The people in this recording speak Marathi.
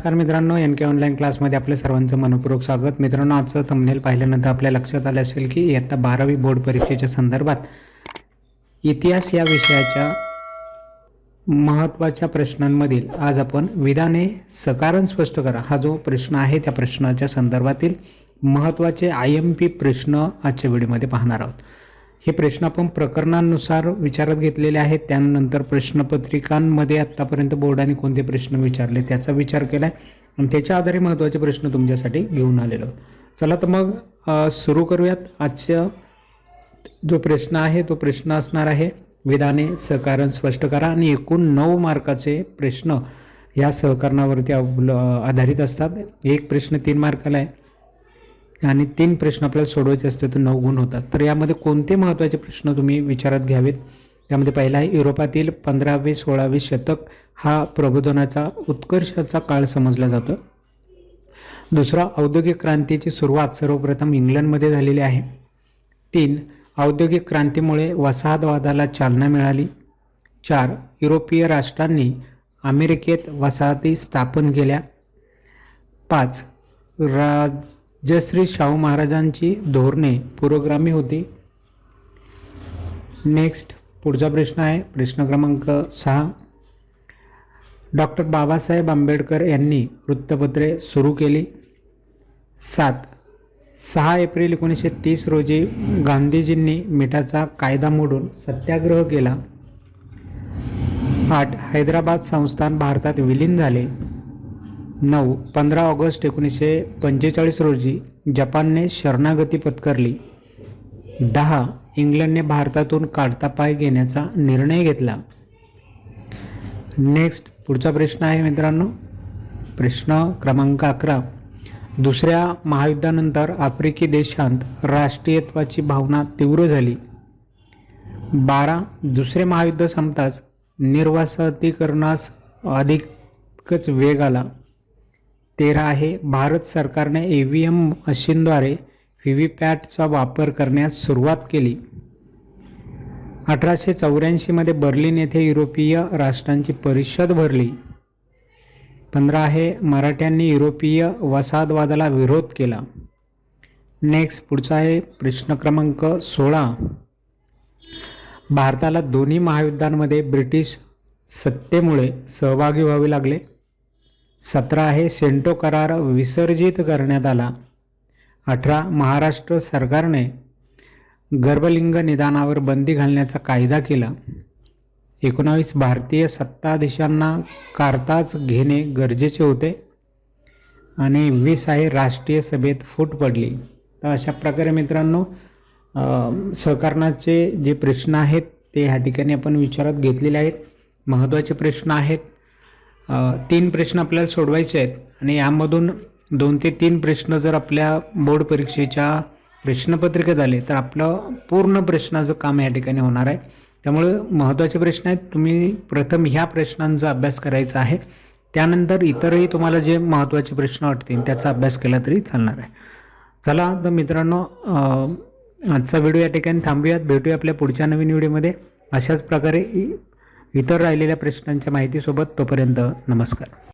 नमस्कार मित्रांनो एन के ऑनलाईन क्लासमध्ये आपल्या सर्वांचं मनपूर्वक स्वागत. मित्रांनो आजचं थंबनेल पाहिल्यानंतर आपल्या लक्षात आलं असेल की इयत्ता बारावी बोर्ड परीक्षेच्या संदर्भात इतिहास या विषयाच्या महत्त्वाच्या प्रश्नांमधील आज आपण विधाने सकारण स्पष्ट करा. हा जो प्रश्न आहे त्या प्रश्नाच्या संदर्भातील महत्त्वाचे आय एम पी प्रश्न आजच्या व्हिडिओमध्ये पाहणार आहोत. हे प्रश्न आपण प्रकरणानुसार विचारात घेतलेले आहेत. त्यानंतर प्रश्नपत्रिकांमध्ये आत्तापर्यंत बोर्डाने कोणते प्रश्न विचारले त्याचा विचार केला आहे आणि त्याच्या आधारे महत्त्वाचे प्रश्न तुमच्यासाठी घेऊन आलेलो चला तर मग सुरू करूयात. आजच्या जो प्रश्न आहे तो प्रश्न असणार आहे विधाने सहकारण स्पष्ट करा आणि एकूण नऊ मार्काचे प्रश्न या सहकरणावरती अवल आधारित असतात. एक प्रश्न तीन मार्काला आहे. आणि तीन प्रश्न आपल्याला सोडवायचे असते तर नऊ गुण होतात. तर यामध्ये कोणते महत्त्वाचे प्रश्न तुम्ही विचारात घ्यावेत? यामध्ये पहिला आहे युरोपातील पंधरावे सोळावे शतक हा प्रबोधनाचा उत्कर्षाचा काळ समजला जातो. दुसरा औद्योगिक क्रांतीची सुरुवात सर्वप्रथम इंग्लंडमध्ये झालेली आहे. तीन औद्योगिक क्रांतीमुळे वसाहतवादाला चालना मिळाली. चार युरोपीय राष्ट्रांनी अमेरिकेत वसाहती स्थापन केल्या. पाच जयश्री शाहू महाराजांची धोरणे पुरोगामी होती. नेक्स्ट पुढचा प्रश्न आहे. प्रश्न क्रमांक सहा. डॉक्टर बाबासाहेब आंबेडकर यांनी वृत्तपत्रे सुरू केली. सात. सहा एप्रिल एकोणीसशे तीस रोजी गांधीजींनी मिठाचा कायदा मोडून सत्याग्रह केला. आठ. हैदराबाद संस्थान भारतात विलीन झाले. नऊ पंधरा ऑगस्ट एकोणीसशे पंचेचाळीस रोजी जपानने शरणागती पत्करली. दहा इंग्लंडने भारतातून काढता पाय घेण्याचा निर्णय घेतला. नेक्स्ट पुढचा प्रश्न आहे मित्रांनो. प्रश्न क्रमांक अकरा. दुसऱ्या महायुद्धानंतर आफ्रिकी देशांत राष्ट्रीयत्वाची भावना तीव्र झाली. बारा दुसरे महायुद्ध संपताच निर्वासतीकरणास अधिकच वेग आला. तेरा आहे. भारत सरकारने ए व्ही एम मशीनद्वारे व्ही व्ही पॅटचा वापर करण्यास सुरुवात केली. अठराशे चौऱ्याऐंशीमध्ये बर्लिन येथे युरोपीय राष्ट्रांची परिषद भरली. पंधरा आहे. मराठ्यांनी युरोपीय वसाहतवादाला विरोध केला. नेक्स्ट पुढचा आहे. प्रश्न क्रमांक सोळा. भारताला दोन्ही महायुद्धांमध्ये ब्रिटिश सत्तेमुळे सहभागी व्हावे लागले. सतरा आहे सेंटो करार विसर्जित करण्यात आला. अठरा महाराष्ट्र सरकारने गर्भलिंग निदानावर बंदी घालण्याचा कायदा केला. एकोणावीस भारतीय सत्ताधीशांना कारताच घेणे गरजेचे होते आणि वीस आहे राष्ट्रीय सभेत फूट पडली. तर अशा प्रकारे मित्रांनो सहकारणाचे जे प्रश्न आहेत ते ह्या ठिकाणी आपण विचारात घेतलेले आहेत. महत्त्वाचे प्रश्न आहेत. तीन प्रश्न आपल्याला सोडवायचे आहेत. आणि यामधून दोन ते तीन प्रश्न जर आपल्या बोर्ड परीक्षेच्या प्रश्नपत्रिकेत आले तर आपलं पूर्ण प्रश्नाचं काम या ठिकाणी होणार आहे. त्यामुळे महत्त्वाचे प्रश्न आहेत. तुम्ही प्रथम ह्या प्रश्नांचा अभ्यास करायचा आहे. त्यानंतर इतरही तुम्हाला जे महत्त्वाचे प्रश्न वाटतील त्याचा अभ्यास केला तरी चालणार आहे. चला तर मित्रांनो आजचा व्हिडिओ या ठिकाणी थांबूयात. भेटूया आपल्या पुढच्या नवीन व्हिडिओमध्ये. अशाच प्रकारे इतर राहिलेल्या प्रश्नांच्या माहितीसोबत तोपर्यंत नमस्कार.